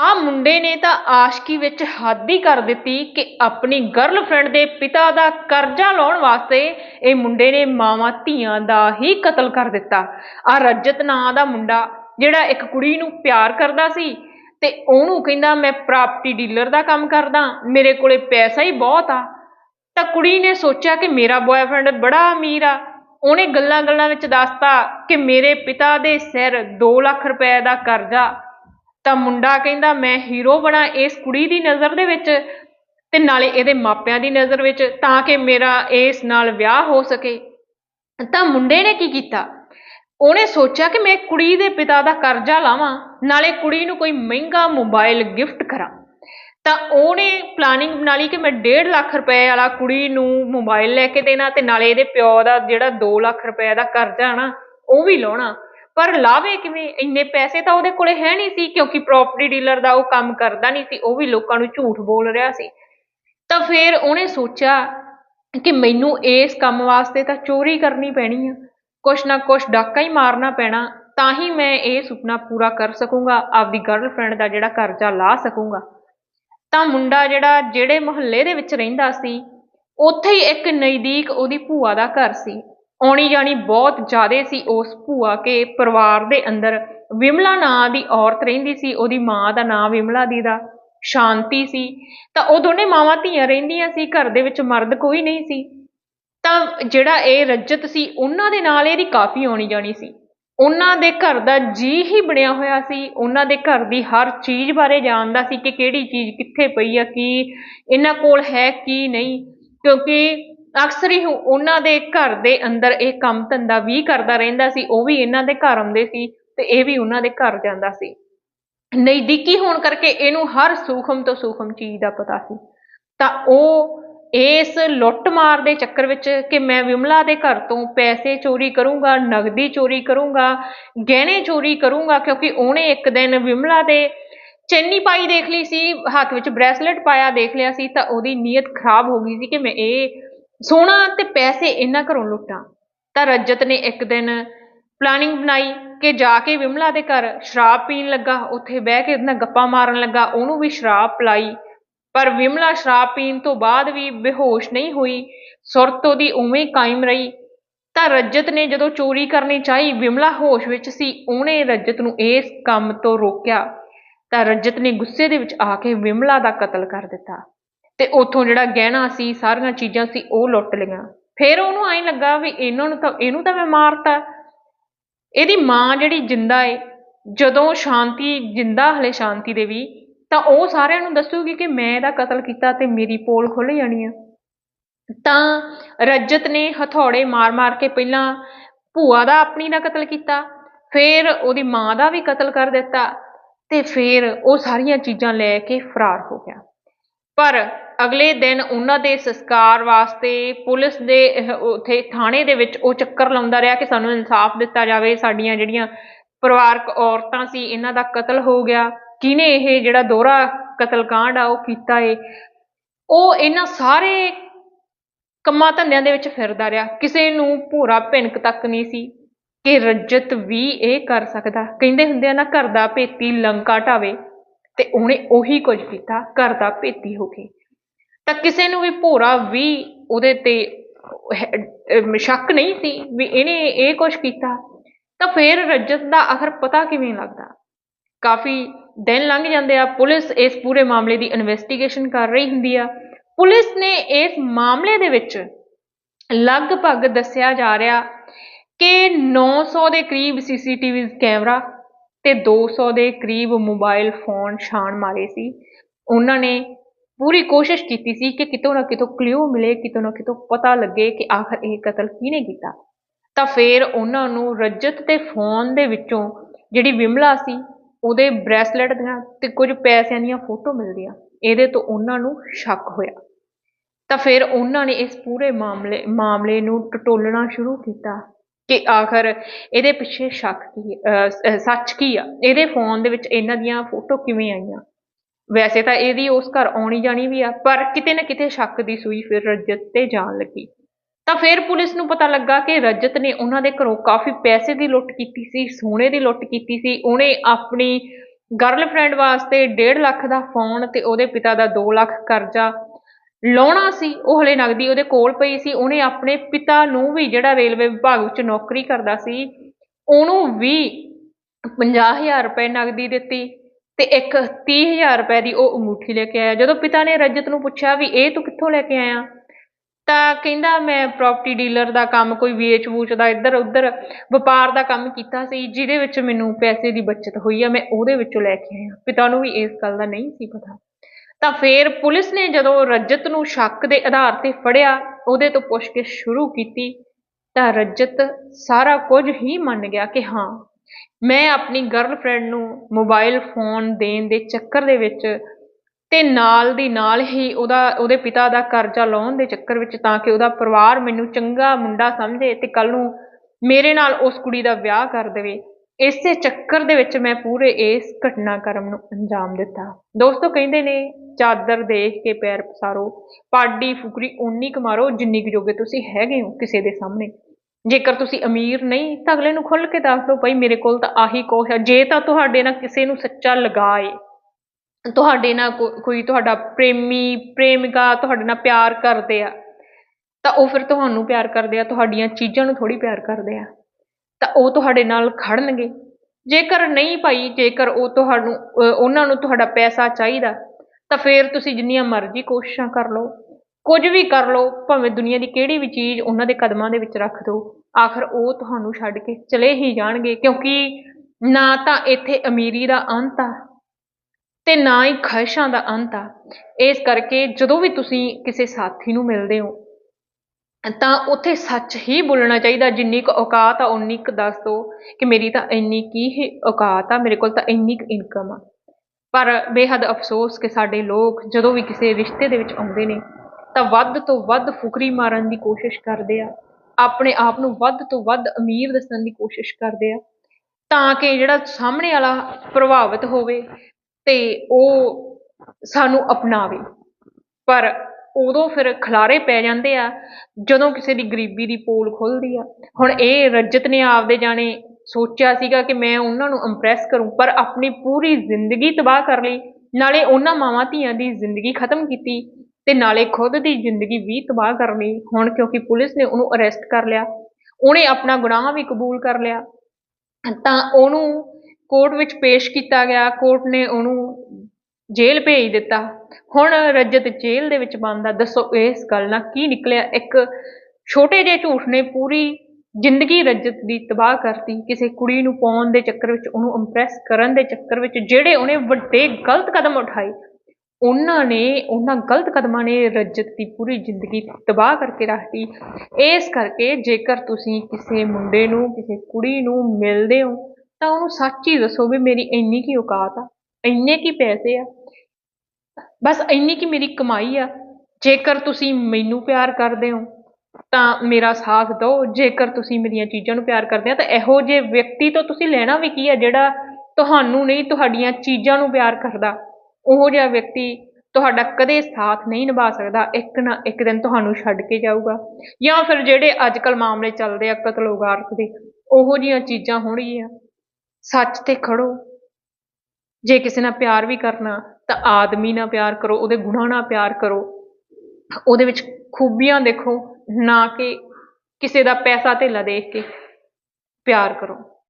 ਆ ਮੁੰਡੇ ਨੇ ਤਾਂ ਆਸ਼ਕੀ ਵਿੱਚ ਹੱਦ ਹੀ ਕਰ ਦਿੱਤੀ ਕਿ ਆਪਣੀ ਗਰਲਫ੍ਰੈਂਡ ਦੇ ਪਿਤਾ ਦਾ ਕਰਜ਼ਾ ਲਾਉਣ ਵਾਸਤੇ ਇਹ ਮੁੰਡੇ ਨੇ ਮਾਵਾਂ ਧੀਆਂ ਦਾ ਹੀ ਕਤਲ ਕਰ ਦਿੱਤਾ। ਆ ਰਜਤ ਨਾਂ ਦਾ ਮੁੰਡਾ ਜਿਹੜਾ ਇੱਕ ਕੁੜੀ ਨੂੰ ਪਿਆਰ ਕਰਦਾ ਸੀ ਤੇ ਉਹਨੂੰ ਕਹਿੰਦਾ, ਮੈਂ ਪ੍ਰਾਪਰਟੀ ਡੀਲਰ ਦਾ ਕੰਮ ਕਰਦਾ, ਮੇਰੇ ਕੋਲੇ ਪੈਸਾ ਹੀ ਬਹੁਤ ਆ। ਤਾਂ ਕੁੜੀ ਨੇ ਸੋਚਿਆ ਕਿ ਮੇਰਾ ਬॉयਫ੍ਰੈਂਡ ਬੜਾ ਅਮੀਰ ਆ। ਉਹਨੇ ਗੱਲਾਂ-ਗੱਲਾਂ ਵਿੱਚ ਦੱਸਤਾ ਕਿ ਮੇਰੇ ਪਿਤਾ ਦੇ ਸਿਰ 2 ਲੱਖ ਰੁਪਏ ਦਾ ਕਰਜ਼ਾ ਤਾਂ ਮੁੰਡਾ ਕਹਿੰਦਾ, ਮੈਂ ਹੀਰੋ ਬਣਾ ਇਸ ਕੁੜੀ ਦੀ ਨਜ਼ਰ ਦੇ ਵਿੱਚ ਤੇ ਨਾਲੇ ਇਹਦੇ ਮਾਪਿਆਂ ਦੀ ਨਜ਼ਰ ਵਿੱਚ ਤਾਂ ਕਿ ਮੇਰਾ ਇਸ ਨਾਲ ਵਿਆਹ ਹੋ ਸਕੇ। ਤਾਂ ਮੁੰਡੇ ਨੇ ਕੀ ਕੀਤਾ? ਉਹਨੇ ਸੋਚਿਆ ਕਿ ਮੈਂ ਕੁੜੀ ਦੇ ਪਿਤਾ ਦਾ ਕਰਜ਼ਾ ਲਾਵਾਂ, ਨਾਲੇ ਕੁੜੀ ਨੂੰ ਕੋਈ ਮਹਿੰਗਾ ਮੋਬਾਈਲ ਗਿਫਟ ਕਰਾਂ। ਤਾਂ ਉਹਨੇ ਪਲਾਨਿੰਗ ਬਣਾ ਲਈ ਕਿ ਮੈਂ 1.5 ਲੱਖ ਰੁਪਏ ਵਾਲਾ ਕੁੜੀ ਨੂੰ ਮੋਬਾਈਲ ਲੈ ਕੇ ਦੇਣਾ ਤੇ ਨਾਲੇ ਇਹਦੇ ਪਿਓ ਦਾ ਜਿਹੜਾ 2 ਲੱਖ ਰੁਪਏ ਦਾ ਕਰਜ਼ਾ ਨਾ, ਉਹ ਵੀ ਲਾਉਣਾ। ਪਰ ਲਾਵੇ ਕਿਵੇਂ ਇੰਨੇ ਪੈਸੇ ਤਾਂ ਉਹਦੇ ਕੋਲੇ ਹੈ ਨਹੀਂ ਸੀ, ਕਿਉਂਕਿ ਪ੍ਰਾਪਰਟੀ ਡੀਲਰ ਦਾ ਉਹ ਕੰਮ ਕਰਦਾ ਨਹੀਂ ਸੀ, ਉਹ ਵੀ ਲੋਕਾਂ ਨੂੰ ਝੂਠ ਬੋਲ ਰਿਹਾ ਸੀ। ਤਾਂ ਫਿਰ ਉਹਨੇ ਸੋਚਿਆ ਕਿ ਮੈਨੂੰ ਇਸ ਕੰਮ ਵਾਸਤੇ ਤਾਂ ਚੋਰੀ ਕਰਨੀ ਪੈਣੀ ਆ। ਕੁਛ ਨਾ ਕੁਛ ਡਾਕਾ ਹੀ ਮਾਰਨਾ ਪੈਣਾ, ਤਾਂ ਹੀ ਮੈਂ ਇਹ ਸੁਪਨਾ ਪੂਰਾ ਕਰ ਸਕੂੰਗਾ, ਆਪਦੀ ਗਰਲਫ੍ਰੈਂਡ ਦਾ ਜਿਹੜਾ ਕਰਜ਼ਾ ਲਾ ਸਕੂੰਗਾ। ਤਾਂ ਮੁੰਡਾ ਜਿਹੜਾ, ਜਿਹੜੇ ਮੁਹੱਲੇ ਦੇ ਵਿੱਚ ਰਹਿੰਦਾ ਸੀ, ਉੱਥੇ ਹੀ ਇੱਕ ਨਜ਼ਦੀਕ ਉਹਦੀ ਭੂਆ ਦਾ ਘਰ ਸੀ। ਆਉਣੀ ਜਾਣੀ ਬਹੁਤ ਜ਼ਿਆਦੇ ਸੀ ਉਸ ਭੂਆ ਕੇ ਪਰਿਵਾਰ ਦੇ ਅੰਦਰ। ਵਿਮਲਾ ਨਾਂ ਦੀ ਔਰਤ ਰਹਿੰਦੀ ਸੀ, ਉਹਦੀ ਮਾਂ ਦਾ ਨਾਂ ਵਿਮਲਾ ਦੀ ਦਾ, ਸ਼ਾਂਤੀ ਸੀ। ਤਾਂ ਉਹ ਦੋਨੇ ਮਾਵਾਂ ਧੀਆਂ ਰਹਿੰਦੀਆਂ ਸੀ, ਘਰ ਦੇ ਵਿੱਚ ਮਰਦ ਕੋਈ ਨਹੀਂ ਸੀ। ਤਾਂ ਜਿਹੜਾ ਇਹ ਰੱਜਤ ਸੀ, ਉਹਨਾਂ ਦੇ ਨਾਲ ਇਹਦੀ ਕਾਫੀ ਆਉਣੀ ਜਾਣੀ ਸੀ। ਉਹਨਾਂ ਦੇ ਘਰ ਦਾ ਜੀ ਹੀ ਬਣਿਆ ਹੋਇਆ ਸੀ। ਉਹਨਾਂ ਦੇ ਘਰ ਦੀ ਹਰ ਚੀਜ਼ ਬਾਰੇ ਜਾਣਦਾ ਸੀ ਕਿ ਕਿਹੜੀ ਚੀਜ਼ ਕਿੱਥੇ ਪਈ ਆ, ਕੀ ਇਹਨਾਂ ਕੋਲ ਹੈ, ਕੀ ਨਹੀਂ। ਕਿਉਂਕਿ ਅਕਸਰ ਹੀ ਉਹਨਾਂ ਦੇ ਘਰ ਦੇ ਅੰਦਰ ਇਹ ਕੰਮ ਧੰਦਾ ਵੀ ਕਰਦਾ ਰਹਿੰਦਾ ਸੀ, ਉਹ ਵੀ ਇਹਨਾਂ ਦੇ ਘਰ ਆਉਂਦੇ ਸੀ ਤੇ ਇਹ ਵੀ ਉਹਨਾਂ ਦੇ ਘਰ ਜਾਂਦਾ ਸੀ। ਨਜ਼ਦੀਕੀ ਹੋਣ ਕਰਕੇ ਇਹਨੂੰ ਹਰ ਸੂਖਮ ਤੋਂ ਸੂਖਮ ਚੀਜ਼ ਦਾ ਪਤਾ ਸੀ। ਤਾਂ ਉਹ ਇਸ ਲੁੱਟ ਦੇ ਚੱਕਰ ਵਿੱਚ ਕਿ ਮੈਂ ਵਿਮਲਾ ਦੇ ਘਰ ਤੋਂ ਪੈਸੇ ਚੋਰੀ ਕਰੂੰਗਾ ਨਗਦੀ ਚੋਰੀ ਕਰੂੰਗਾ, ਗਹਿਣੇ ਚੋਰੀ ਕਰੂੰਗਾ, ਕਿਉਂਕਿ ਉਹਨੇ ਇੱਕ ਦਿਨ ਵਿਮਲਾ ਦੇ ਚੈਨੀ ਪਾਈ ਦੇਖ ਲਈ ਸੀ, ਹੱਥ ਵਿੱਚ ਬ੍ਰੈਸਲੇਟ ਪਾਇਆ ਦੇਖ ਲਿਆ ਸੀ, ਤਾਂ ਉਹਦੀ ਨੀਅਤ ਖਰਾਬ ਹੋ ਗਈ ਸੀ ਕਿ ਮੈਂ ਇਹ ਸੋਨਾ ਤੇ ਪੈਸੇ ਇਹਨਾਂ ਘਰੋਂ ਲੁੱਟਾਂ। ਤਾਂ ਰੱਜਤ ਨੇ ਇੱਕ ਦਿਨ ਪਲਾਨਿੰਗ ਬਣਾਈ ਕਿ ਜਾ ਕੇ ਵਿਮਲਾ ਦੇ ਘਰ ਸ਼ਰਾਬ ਪੀਣ ਲੱਗਾ। ਉੱਥੇ ਬਹਿ ਕੇ ਉਹਦੇ ਗੱਪਾਂ ਮਾਰਨ ਲੱਗਾ। ਉਹਨੂੰ ਵੀ ਸ਼ਰਾਬ ਪਿਲਾਈ। ਪਰ ਵਿਮਲਾ ਸ਼ਰਾਬ ਪੀਣ ਤੋਂ ਬਾਅਦ ਵੀ ਬੇਹੋਸ਼ ਨਹੀਂ ਹੋਈ। ਸੁਰਤ ਉਹਦੀ ਉਵੇਂ ਕਾਇਮ ਰਹੀ। ਤਾਂ ਰੱਜਤ ਨੇ ਜਦੋਂ ਚੋਰੀ ਕਰਨੀ ਚਾਹੀ, ਵਿਮਲਾ ਹੋਸ਼ ਵਿੱਚ ਸੀ। ਉਹਨੇ ਰੱਜਤ ਨੂੰ ਇਸ ਕੰਮ ਤੋਂ ਰੋਕਿਆ। ਤਾਂ ਰੱਜਤ ਨੇ ਗੁੱਸੇ ਦੇ ਵਿੱਚ ਆ ਕੇ ਵਿਮਲਾ ਦਾ ਕਤਲ ਕਰ ਦਿੱਤਾ। ਤੇ ਉੱਥੋਂ ਜਿਹੜਾ ਗਹਿਣਾ ਸੀ, ਸਾਰੀਆਂ ਚੀਜ਼ਾਂ ਸੀ, ਉਹ ਲੁੱਟ ਲਈਆਂ। ਫਿਰ ਉਹਨੂੰ ਐਂ ਲੱਗਾ ਵੀ ਇਹਨਾਂ ਨੂੰ ਤਾਂ ਇਹਨੂੰ ਤਾਂ ਮੈਂ ਮਾਰਤਾ। ਇਹਦੀ ਮਾਂ ਜਿਹੜੀ ਜਿੰਦਾ ਏ, ਜਦੋਂ ਸ਼ਾਂਤੀ, ਜਿੰਦਾ ਹਲੇ ਸ਼ਾਂਤੀ ਦੇ ਵੀ, ਤਾਂ ਉਹ ਸਾਰਿਆਂ ਨੂੰ ਦੱਸੂਗੀ ਕਿ ਮੈਂ ਇਹਦਾ ਕਤਲ ਕੀਤਾ ਤੇ ਮੇਰੀ ਪੋਲ ਖੁੱਲ ਜਾਣੀ ਆ। ਤਾਂ ਰੱਜਤ ਨੇ ਹਥੌੜੇ ਮਾਰ-ਮਾਰ ਕੇ ਪਹਿਲਾਂ ਭੂਆ ਦਾ ਆਪਣੀ ਦਾ ਕਤਲ ਕੀਤਾ, ਫਿਰ ਉਹਦੀ ਮਾਂ ਦਾ ਵੀ ਕਤਲ ਕਰ ਦਿੱਤਾ, ਤੇ ਫਿਰ ਉਹ ਸਾਰੀਆਂ ਚੀਜ਼ਾਂ ਲੈ ਕੇ ਫਰਾਰ ਹੋ ਗਿਆ। ਪਰ ਅਗਲੇ ਦਿਨ ਉਹਨਾਂ ਦੇ ਸੰਸਕਾਰ ਵਾਸਤੇ ਪੁਲਿਸ ਦੇ ਉੱਥੇ ਥਾਣੇ ਦੇ ਵਿੱਚ ਉਹ ਚੱਕਰ ਲਾਉਂਦਾ ਰਿਹਾ ਕਿ ਸਾਨੂੰ ਇਨਸਾਫ ਦਿੱਤਾ ਜਾਵੇ, ਸਾਡੀਆਂ ਜਿਹੜੀਆਂ ਪਰਿਵਾਰਕ ਔਰਤਾਂ ਸੀ, ਇਹਨਾਂ ਦਾ ਕਤਲ ਹੋ ਗਿਆ। ਕਿਹਨੇ ਇਹ ਜਿਹੜਾ ਦੋਹਰਾ ਕਤਲकांड ਆ, ਉਹ ਕੀਤਾ ਏ? ਉਹ ਇਹਨਾਂ ਸਾਰੇ ਕੰਮਾਂ ਧੰਦਿਆਂ ਦੇ ਵਿੱਚ ਫਿਰਦਾ ਰਿਹਾ। ਕਿਸੇ ਨੂੰ ਭੋਰਾ ਭਿਣਕ ਤੱਕ ਨਹੀਂ ਸੀ ਕਿ ਰੱਜਤ ਵੀ ਇਹ ਕਰ ਸਕਦਾ। ਕਹਿੰਦੇ ਹੁੰਦੇ ਆ ਨਾ, ਘਰ ਦਾ ਭੇਤੀ ਲੰਕਾ ਢਾਵੇ ਤੇ ਉਹਨੇ ਉਹੀ ਕੁਝ ਕੀਤਾ, ਘਰ ਦਾ ਭੇਤੀ ਹੋ ਕੇ। ਤਾਂ ਕਿਸੇ ਨੂੰ ਵੀ ਭੋਰਾ ਵੀ ਉਹਦੇ ਤੇ ਸ਼ੱਕ ਨਹੀਂ ਸੀ ਵੀ ਇਹਨੇ ਇਹ ਕੁਝ ਕੀਤਾ, ਤਾਂ ਫਿਰ ਰੱਜਤ ਦਾ ਆਖਰ ਪਤਾ ਕਿਵੇਂ ਲੱਗਦਾ? ਕਾਫੀ ਦਿਨ ਲੰਘ ਜਾਂਦੇ ਆ, ਪੁਲਿਸ ਇਸ ਪੂਰੇ ਮਾਮਲੇ ਦੀ ਇਨਵੈਸਟੀਗੇਸ਼ਨ ਕਰ ਰਹੀ ਹੁੰਦੀ ਆ। ਪੁਲਿਸ ਨੇ ਇਸ ਮਾਮਲੇ ਦੇ ਵਿੱਚ ਲਗਭਗ ਦੱਸਿਆ ਜਾ ਰਿਹਾ ਕਿ 900 ਦੇ ਕਰੀਬ ਸੀਸੀਟੀਵੀ ਕੈਮਰਾ ਤੇ 200 ਦੇ ਕਰੀਬ ਮੋਬਾਈਲ ਫੋਨ ਛਾਣ ਮਾਰੇ ਸੀ। ਉਹਨਾਂ ਨੇ ਪੂਰੀ ਕੋਸ਼ਿਸ਼ ਕੀਤੀ ਸੀ ਕਿ ਕਿਤੋਂ ਨਾ ਕਿਤੋਂ ਕਲਿਊ ਮਿਲੇ, ਕਿਤੋਂ ਨਾ ਕਿਤੋਂ ਪਤਾ ਲੱਗੇ ਕਿ ਆਖਰ ਇਹ ਕਤਲ ਕਿਹਨੇ ਕੀਤਾ। ਤਾਂ ਫਿਰ ਉਹਨਾਂ ਨੂੰ ਰੱਜਤ ਤੇ ਫੋਨ ਦੇ ਵਿੱਚੋਂ ਜਿਹੜੀ ਵਿਮਲਾ ਸੀ, ਉਹਦੇ ਬ੍ਰੈਸਲੈਟ ਦੀਆਂ ਤੇ ਕੁਝ ਪੈਸਿਆਂ ਦੀਆਂ ਫੋਟੋ ਮਿਲਦੀਆਂ। ਇਹਦੇ ਤੋਂ ਉਹਨਾਂ ਨੂੰ ਸ਼ੱਕ ਹੋਇਆ। ਤਾਂ ਫਿਰ ਉਹਨਾਂ ਨੇ ਇਸ ਪੂਰੇ ਮਾਮਲੇ ਮਾਮਲੇ ਨੂੰ ਟਟੋਲਣਾ ਸ਼ੁਰੂ ਕੀਤਾ ਕਿ ਆਖਰ ਇਹਦੇ ਪਿੱਛੇ ਸ਼ੱਕ ਕੀ ਸੱਚ ਕੀ ਆ? ਇਹਦੇ ਫੋਨ ਦੇ ਵਿੱਚ ਇਹਨਾਂ ਦੀਆਂ ਫੋਟੋ ਕਿਵੇਂ ਆਈਆਂ? ਵੈਸੇ ਤਾਂ ਇਹਦੀ ਉਸ ਘਰ ਆਉਣੀ ਜਾਣੀ ਵੀ ਆ, ਪਰ ਕਿਤੇ ਨਾ ਕਿਤੇ ਸ਼ੱਕ ਦੀ ਸੂਈ ਫਿਰ ਰਜਤ ਤੇ ਜਾਣ ਲੱਗੀ। ਤਾਂ ਫਿਰ ਪੁਲਿਸ ਨੂੰ ਪਤਾ ਲੱਗਾ ਕਿ ਰਜਤ ਨੇ ਉਹਨਾਂ ਦੇ ਘਰੋਂ ਕਾਫੀ ਪੈਸੇ ਦੀ ਲੁੱਟ ਕੀਤੀ ਸੀ, ਸੋਨੇ ਦੀ ਲੁੱਟ ਕੀਤੀ ਸੀ। ਉਹਨੇ ਆਪਣੀ ਗਰਲਫ੍ਰੈਂਡ ਵਾਸਤੇ 1.5 ਲੱਖ ਦਾ ਫੋਨ ਤੇ ਉਹਦੇ ਪਿਤਾ ਦਾ 2 ਲੱਖ ਕਰਜ਼ਾ ਲਾਉਣਾ ਸੀ। ਉਹ ਹਲੇ ਨਗਦੀ ਉਹਦੇ ਕੋਲ ਪਈ ਸੀ। ਉਹਨੇ ਆਪਣੇ ਪਿਤਾ ਨੂੰ ਵੀ ਜਿਹੜਾ ਰੇਲਵੇ ਵਿਭਾਗ ਵਿੱਚ ਨੌਕਰੀ ਕਰਦਾ ਸੀ, ਉਹਨੂੰ ਵੀ 50000 ਰੁਪਏ ਨਗਦੀ ਦਿੱਤੀ। ਤੇ ਇੱਕ 30000 ਰੁਪਏ ਦੀ ਉਹ ਅੰਗੂਠੀ ਲੈ ਕੇ ਆਇਆ। ਜਦੋਂ ਪਿਤਾ ਨੇ ਰਜਤ ਨੂੰ ਪੁੱਛਿਆ ਵੀ ਇਹ ਤੂੰ ਕਿੱਥੋਂ ਲੈ ਕੇ ਆਇਆ, ਤਾਂ ਕਹਿੰਦਾ ਮੈਂ ਪ੍ਰਾਪਰਟੀ ਡੀਲਰ ਦਾ ਕੰਮ, ਕੋਈ ਵੇਚ ਵੂਚ ਦਾ ਇੱਧਰ ਉੱਧਰ ਵਪਾਰ ਦਾ ਕੰਮ ਕੀਤਾ ਸੀ, ਜਿਹਦੇ ਵਿੱਚ ਮੈਨੂੰ ਪੈਸੇ ਦੀ ਬਚਤ ਹੋਈ ਆ, ਮੈਂ ਉਹਦੇ ਵਿੱਚੋਂ ਲੈ ਕੇ ਆਇਆ। ਪਿਤਾ ਨੂੰ ਵੀ ਇਸ ਗੱਲ ਦਾ ਨਹੀਂ ਸੀ ਪਤਾ। ਤਾਂ ਫੇਰ ਪੁਲਿਸ ਨੇ ਜਦੋਂ ਰਜਤ ਨੂੰ ਸ਼ੱਕ ਦੇ ਆਧਾਰ ਤੇ ਫੜਿਆ, ਉਹਦੇ ਤੋਂ ਪੁੱਛਗਿੱਛ ਸ਼ੁਰੂ ਕੀਤੀ, ਤਾਂ ਰਜਤ ਸਾਰਾ ਕੁਝ ਹੀ ਮੰਨ ਗਿਆ ਕਿ ਹਾਂ ਮੈਂ ਆਪਣੀ ਗਰਲਫ੍ਰੈਂਡ ਨੂੰ ਮੋਬਾਈਲ ਫੋਨ ਦੇਣ ਦੇ ਚੱਕਰ ਦੇ ਵਿੱਚ ਤੇ ਨਾਲ ਦੀ ਨਾਲ ਹੀ ਉਹਦਾ, ਉਹਦੇ ਪਿਤਾ ਦਾ ਕਰਜ਼ਾ ਲਾਉਣ ਦੇ ਚੱਕਰ ਵਿੱਚ ਤਾਂ ਕਿ ਉਹਦਾ ਪਰਿਵਾਰ ਮੈਨੂੰ ਚੰਗਾ ਮੁੰਡਾ ਸਮਝੇ ਤੇ ਕੱਲ ਨੂੰ ਮੇਰੇ ਨਾਲ ਉਸ ਕੁੜੀ ਦਾ ਵਿਆਹ ਕਰ ਦੇਵੇ। ਇਸੇ ਚੱਕਰ ਦੇ ਵਿੱਚ ਮੈਂ ਪੂਰੇ ਇਸ ਘਟਨਾਕ੍ਰਮ ਨੂੰ ਅੰਜਾਮ ਦਿੱਤਾ। ਦੋਸਤੋ ਕਹਿੰਦੇ ਨੇ, ਚਾਦਰ ਦੇਖ ਕੇ ਪੈਰ ਪਸਾਰੋ, ਪਾਡੀ ਫੁਕਰੀ ਓਨੀ ਕੁ ਮਾਰੋ ਜਿੰਨੀ ਕੁ ਜੋਗੇ ਤੁਸੀਂ ਹੈਗੇ ਹੋ ਕਿਸੇ ਦੇ ਸਾਹਮਣੇ। ਜੇਕਰ ਤੁਸੀਂ ਅਮੀਰ ਨਹੀਂ, ਤਾਂ ਅਗਲੇ ਨੂੰ ਖੁੱਲ ਕੇ ਦੱਸ ਦਿਓ, ਭਾਈ ਮੇਰੇ ਕੋਲ ਤਾਂ ਆਹੀ ਕੁਛ ਹੈ। ਜੇ ਤਾਂ ਤੁਹਾਡੇ ਨਾਲ ਕਿਸੇ ਨੂੰ ਸੱਚਾ ਲਗਾਏ, ਤੁਹਾਡੇ ਨਾਲ ਕੋਈ ਤੁਹਾਡਾ ਪ੍ਰੇਮੀ, ਪ੍ਰੇਮਿਕਾ ਤੁਹਾਡੇ ਨਾਲ ਪਿਆਰ ਕਰਦੇ ਆ, ਤਾਂ ਉਹ ਫਿਰ ਤੁਹਾਨੂੰ ਪਿਆਰ ਕਰਦੇ ਆ, ਤੁਹਾਡੀਆਂ ਚੀਜ਼ਾਂ ਨੂੰ ਥੋੜੀ ਪਿਆਰ ਕਰਦੇ ਆ, ਤਾਂ ਉਹ ਤੁਹਾਡੇ ਨਾਲ ਖੜਨਗੇ। ਜੇਕਰ ਨਹੀਂ ਭਾਈ, ਜੇਕਰ ਉਹ ਤੁਹਾਨੂੰ ਉਹਨਾਂ ਨੂੰ ਤੁਹਾਡਾ ਪੈਸਾ ਚਾਹੀਦਾ, ਤਾਂ ਫਿਰ ਤੁਸੀਂ ਜਿੰਨੀਆਂ ਮਰਜ਼ੀ ਕੋਸ਼ਿਸ਼ਾਂ ਕਰ ਲਓ। ਕੁਝ ਵੀ ਕਰ ਲਓ, ਭਾਵੇਂ ਦੁਨੀਆ ਦੀ ਕਿਹੜੀ ਵੀ ਚੀਜ਼ ਉਹਨਾਂ ਦੇ ਕਦਮਾਂ ਦੇ ਵਿੱਚ ਰੱਖ ਦਿਓ ਆਖਰ ਉਹ ਤੁਹਾਨੂੰ ਛੱਡ ਕੇ ਚਲੇ ਹੀ ਜਾਣਗੇ, ਕਿਉਂਕਿ ਨਾ ਤਾਂ ਇੱਥੇ ਅਮੀਰੀ ਦਾ ਅੰਤ ਆ ਤੇ ਨਾ ਹੀ ਖਾਹਿਸ਼ਾਂ ਦਾ ਅੰਤ ਆ। ਇਸ ਕਰਕੇ ਜਦੋਂ ਵੀ ਤੁਸੀਂ ਕਿਸੇ ਸਾਥੀ ਨੂੰ ਮਿਲਦੇ ਹੋ, ਤਾਂ ਉੱਥੇ ਸੱਚ ਹੀ ਬੋਲਣਾ ਚਾਹੀਦਾ, ਜਿੰਨੀ ਕੁ ਔਕਾਤ ਆ ਉਨੀ ਕੁ ਦੱਸ ਦਿਓ ਕਿ ਮੇਰੀ ਤਾਂ ਇੰਨੀ ਕੀ ਹੀ ਔਕਾਤ ਆ, ਮੇਰੇ ਕੋਲ ਤਾਂ ਇੰਨੀ ਕੁ ਇਨਕਮ ਆ। ਪਰ ਬੇਹੱਦ ਅਫਸੋਸ ਕਿ ਸਾਡੇ ਲੋਕ ਜਦੋਂ ਵੀ ਕਿਸੇ ਰਿਸ਼ਤੇ ਦੇ ਵਿੱਚ ਆਉਂਦੇ ਨੇ ਤਾਂ ਵੱਧ ਤੋਂ ਵੱਧ ਫੁਕਰੀ ਮਾਰਨ ਦੀ ਕੋਸ਼ਿਸ਼ ਕਰਦੇ ਆ। ਆਪਣੇ ਆਪ ਨੂੰ ਵੱਧ ਤੋਂ ਵੱਧ ਅਮੀਰ ਦੱਸਣ ਦੀ ਕੋਸ਼ਿਸ਼ ਕਰਦੇ ਆ। ਤਾਂ ਕਿ ਜਿਹੜਾ ਸਾਹਮਣੇ ਵਾਲਾ ਪ੍ਰਭਾਵਿਤ ਹੋਵੇ ਤੇ ਉਹ ਸਾਨੂੰ ਅਪਣਾਵੇ। ਪਰ ਉਦੋਂ ਫਿਰ ਖਲਾਰੇ ਪੈ ਜਾਂਦੇ ਆ, ਜਦੋਂ ਕਿਸੇ ਦੀ ਗਰੀਬੀ ਦੀ ਪੋਲ ਖੁੱਲਦੀ ਆ। ਹੁਣ ਇਹ ਰਜਤ ਨੇ ਆਪਦੇ ਜਾਣੇ ਸੋਚਿਆ ਸੀਗਾ ਕਿ ਮੈਂ ਉਹਨਾਂ ਨੂੰ ਇੰਪ੍ਰੈਸ ਕਰੂੰ, ਪਰ ਆਪਣੀ ਪੂਰੀ ਜ਼ਿੰਦਗੀ ਤਬਾਹ ਕਰ ਲਈ। ਨਾਲੇ ਉਹਨਾਂ ਮਾਵਾਂ ਧੀਆਂ ਦੀ ਜ਼ਿੰਦਗੀ ਖਤਮ ਕੀਤੀ। ਤੇ ਨਾਲੇ ਖੁਦ ਦੀ ਜ਼ਿੰਦਗੀ ਵੀ ਤਬਾਹ ਕਰਨੀ ਹੁਣ ਕਿਉਂਕਿ ਪੁਲਿਸ ਨੇ ਉਹਨੂੰ ਅਰੈਸਟ ਕਰ ਲਿਆ। ਉਹਨੇ ਆਪਣਾ ਗੁਨਾਹ ਵੀ ਕਬੂਲ ਕਰ ਲਿਆ। ਤਾਂ ਉਹਨੂੰ ਕੋਰਟ ਵਿੱਚ ਪੇਸ਼ ਕੀਤਾ ਗਿਆ। ਕੋਰਟ ਨੇ ਉਹਨੂੰ ਜੇਲ੍ਹ ਭੇਜ ਦਿੱਤਾ। ਹੁਣ ਰਜਤ ਜੇਲ੍ਹ ਦੇ ਵਿੱਚ ਬੰਦ ਦੱਸੋ ਇਸ ਗੱਲ ਨਾਲ ਕੀ ਨਿਕਲਿਆ? ਇੱਕ ਛੋਟੇ ਜਿਹੇ ਝੂਠ ਨੇ ਪੂਰੀ ਜ਼ਿੰਦਗੀ ਰਜਤ ਦੀ ਤਬਾਹ ਕਰਤੀ। ਕਿਸੇ ਕੁੜੀ ਨੂੰ ਪਾਉਣ ਦੇ ਚੱਕਰ ਵਿੱਚ ਉਹਨੂੰ ਇੰਪ੍ਰੈਸ ਕਰਨ ਦੇ ਚੱਕਰ ਵਿੱਚ ਜਿਹੜੇ ਉਹਨੇ ਵੱਡੇ ਗਲਤ ਕਦਮ ਉਠਾਏ। ਉਹਨਾਂ ਨੇ, ਉਹਨਾਂ ਗਲਤ ਕਦਮਾਂ ਨੇ ਰਜਤ ਦੀ ਪੂਰੀ ਜ਼ਿੰਦਗੀ ਤਬਾਹ ਕਰਕੇ ਰੱਖਤੀ। ਇਸ ਕਰਕੇ ਜੇਕਰ ਤੁਸੀਂ ਕਿਸੇ ਮੁੰਡੇ ਨੂੰ, ਕਿਸੇ ਕੁੜੀ ਨੂੰ ਮਿਲਦੇ ਹੋ, ਤਾਂ ਉਹਨੂੰ ਸੱਚ ਹੀ ਦੱਸੋ ਵੀ ਮੇਰੀ ਇੰਨੀ ਕੀ ਔਕਾਤ ਆ, ਇੰਨੇ ਕੀ ਪੈਸੇ ਆ। ਬਸ ਇੰਨੀ ਕੀ ਮੇਰੀ ਕਮਾਈ ਆ। ਜੇਕਰ ਤੁਸੀਂ ਮੈਨੂੰ ਪਿਆਰ ਕਰਦੇ ਹੋ, ਤਾਂ ਮੇਰਾ ਸਾਥ ਦਿਓ। ਜੇਕਰ ਤੁਸੀਂ ਮੇਰੀਆਂ ਚੀਜ਼ਾਂ ਨੂੰ ਪਿਆਰ ਕਰਦੇ ਆ ਤਾਂ ਇਹੋ ਜਿਹੇ ਵਿਅਕਤੀ ਤੋਂ ਤੁਸੀਂ ਲੈਣਾ ਵੀ ਕੀ ਆ, ਜਿਹੜਾ ਤੁਹਾਨੂੰ ਨਹੀਂ, ਤੁਹਾਡੀਆਂ ਚੀਜ਼ਾਂ ਨੂੰ ਪਿਆਰ ਕਰਦਾ। ਉਹੋ ਜਿਹਾ ਵਿਅਕਤੀ ਤੁਹਾਡਾ ਕਦੇ ਸਾਥ ਨਹੀਂ ਨਿਭਾ ਸਕਦਾ, ਇੱਕ ਨਾ ਇੱਕ ਦਿਨ ਤੁਹਾਨੂੰ ਛੱਡ ਕੇ ਜਾਊਗਾ। ਜਾਂ ਫਿਰ ਜਿਹੜੇ ਅੱਜ ਕੱਲ ਮਾਮਲੇ ਚੱਲਦੇ ਆ ਕਤਲ ਉਗਾਰਤ ਦੇ, ਉਹੋ ਜਿਹੀਆਂ ਚੀਜ਼ਾਂ ਹੋਣਗੀਆਂ। ਸੱਚ ਤੇ ਖੜੋ। ਜੇ ਕਿਸੇ ਨਾਲ ਪਿਆਰ ਵੀ ਕਰਨਾ, ਤਾਂ ਆਦਮੀ ਨਾਲ ਪਿਆਰ ਕਰੋ, ਉਹਦੇ ਗੁਣਾਂ ਨਾਲ ਪਿਆਰ ਕਰੋ। ਉਹਦੇ ਵਿੱਚ ਖੂਬੀਆਂ ਦੇਖੋ, ਨਾ ਕਿ ਕਿਸੇ ਦਾ ਪੈਸਾ ਧੇਲਾ ਦੇਖ ਕੇ ਪਿਆਰ ਕਰੋ।